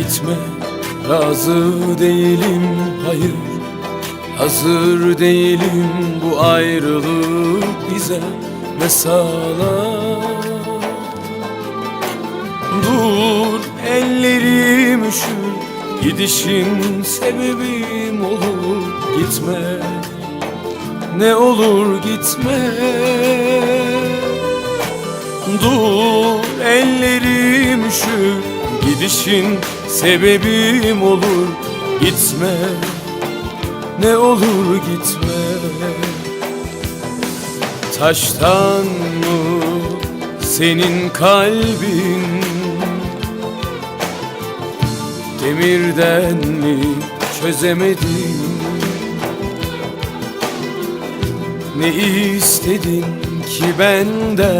gitme Razı değilim hayır. Hazır değilim bu ayrılık bize ne sağlar. Dur ellerim üşür Gidişin sebebim olur. Gitme ne olur gitme. Dur ellerim üşür Gidişin sebebim olur Gitme. Ne olur gitme. Taştan mı senin kalbin. Demirden mi çözemedim Ne istedin ki benden